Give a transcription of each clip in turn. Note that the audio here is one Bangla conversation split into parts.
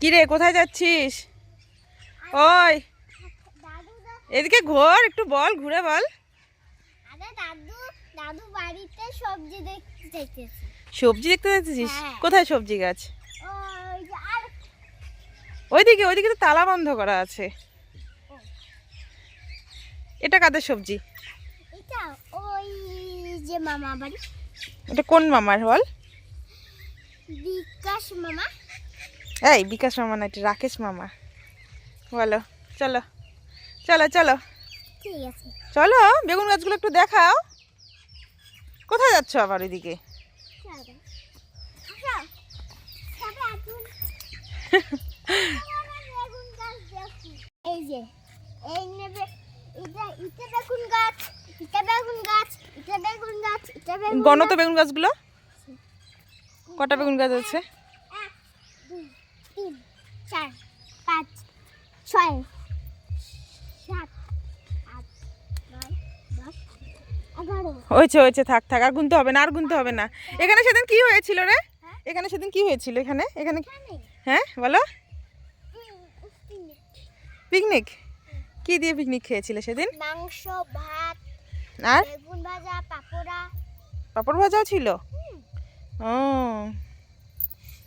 কিরে কোথায় যাচ্ছিস? ওই এদিকে ঘোর একটু বল ঘুরে বল। সবজি দেখতে যাচ্ছিস হ্যাঁ। কোথায় সবজি গাছ? ওইদিকে ওইদিকে তো তালা বন্ধ করা আছে। এটা কাদের সবজি? ওই যে মামা বাড়ি। এটা কোন মামার বল? বিকাশ মামা। এই বিকাশ মামা না এটা রাকেশ মামা। বলো চলো চলো চলো। চলো বেগুন গাছগুলো একটু দেখাও। কোথায় যাচ্ছ আবার ওইদিকে? বেগুন গাছ এই যে এই নেবে এটা এটা বেগুন গাছ এটা বেগুন গাছ এটা বেগুন গাছ এটা বেগুন গণ তো বেগুন গাছগুলো? কটা বেগুন গাছ আছে? তিন চার পাঁচ ছয় সাত আট নয় দশ এগারো। হয়েছে হয়েছে থাক থাক আর গুনতে হবে না আর গুনতে হবে না। এখানে সেদিন কি হয়েছিল রে? এখানে সেদিন কি হয়েছিল? এখানে এখানে এখানে? হ্যাঁ বলো। পিকনিক? কি দিয়ে পিকনিক খেয়েছিলে সেদিন? মাংস ভাত আর? বেগুন ভাজা পাপোড়া। পাপড় ভাজাও ছিল? ও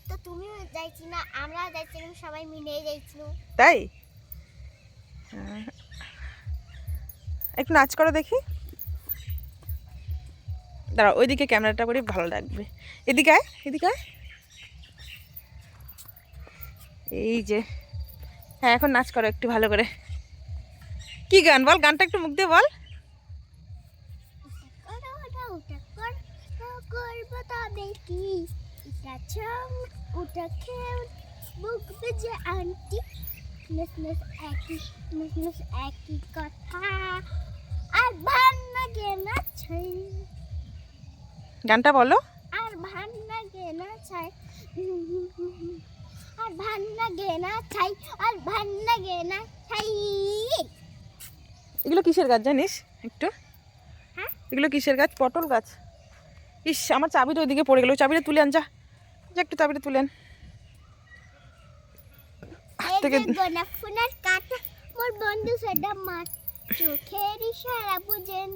তো তুমিও যাইছি না আমরা যাইছিলাম সবাই মিলে যাইছিলাম তাই? হ্যাঁ। একটু নাচ করো দেখি। দাঁড়া ওইদিকে ক্যামেরাটা করে ভালো লাগবে। এদিকে আয় এদিকে আয়। এই যে। হ্যাঁ এখন নাচ করো একটু ভালো করে। কি গান? বল গানটা একটু মুখ দিয়ে বল। করব তবে কি? এটা ছং ওটা খেল বুক বেজে আন্টি। নস নস একই নস নস একই কথা। আর ভান লাগে না ছাই। গানটা বলো। আর ভান লাগে না ছাই। আর ভান লাগে না ছাই আর ভান লাগে না ছাই। এগুলো কিসের গাছ জানিস একটু? হ্যাঁ? এগুলো কিসের গাছ? পটল গাছ। ইস আমার চাবিটা ওইদিকে পড়ে গেল। চাবিটা তুলে আন যা যা। একটু চাবিটা তুলে আন হাত এই থেকে যে গোলাপ ফুলের কাটা মোর বন্ধু সেটা মার চোখের ইশারা বুঝেন।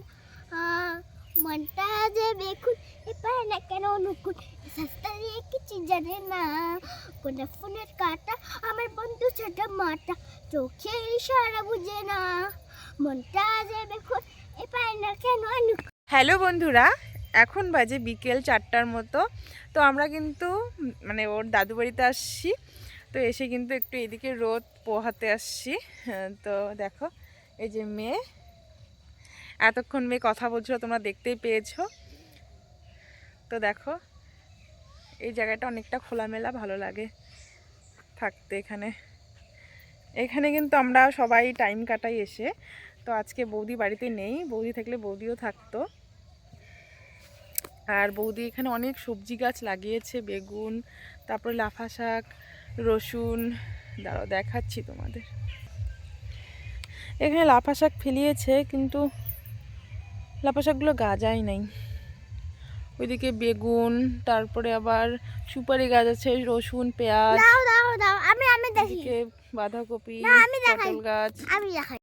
মনটা যে বেকুন এ না কেন নুকুন সস্তা দিয়ে কিছু জানে না। গোলাপ ফুলের কাটা আমার বন্ধু সেটা মাটা চোখের ইশারা বুঝে না। মনটা যে বেকুন এ পায় না কেন হ্যালো বন্ধুরা এখন বাজে বিকেল চারটার মতো। তো আমরা কিন্তু মানে ওর দাদু বাড়িতে আসছি। তো এসে কিন্তু একটু এদিকে রোদ পোহাতে আসছি। হ্যাঁ, তো দেখো এই যে মেয়ে। এতক্ষণ মেয়ে কথা বলছিল তোমরা দেখতেই পেয়েছ। তো দেখো এই জায়গাটা অনেকটা খোলামেলা ভালো লাগে থাকতে এখানে। এখানে কিন্তু আমরা সবাই টাইম কাটাই এসে। তো আজকে বৌদি বাড়িতে নেই বৌদি থাকলে বৌদিও থাকতো। আর বৌদি এখানে অনেক সবজি গাছ লাগিয়েছে বেগুন তারপরে লাফা শাক রসুন। দাঁড়াও দেখাচ্ছি তোমাদের। এখানে লাফা শাক ফেলিয়েছে কিন্তু লাফা শাকগুলো গাজাই নাই। ওইদিকে বেগুন তারপরে আবার সুপারি গাছ আছে রসুন পেঁয়াজ। আমি আমি দেখি। বাঁধাকপি পটল গাছ। আমি দেখাই।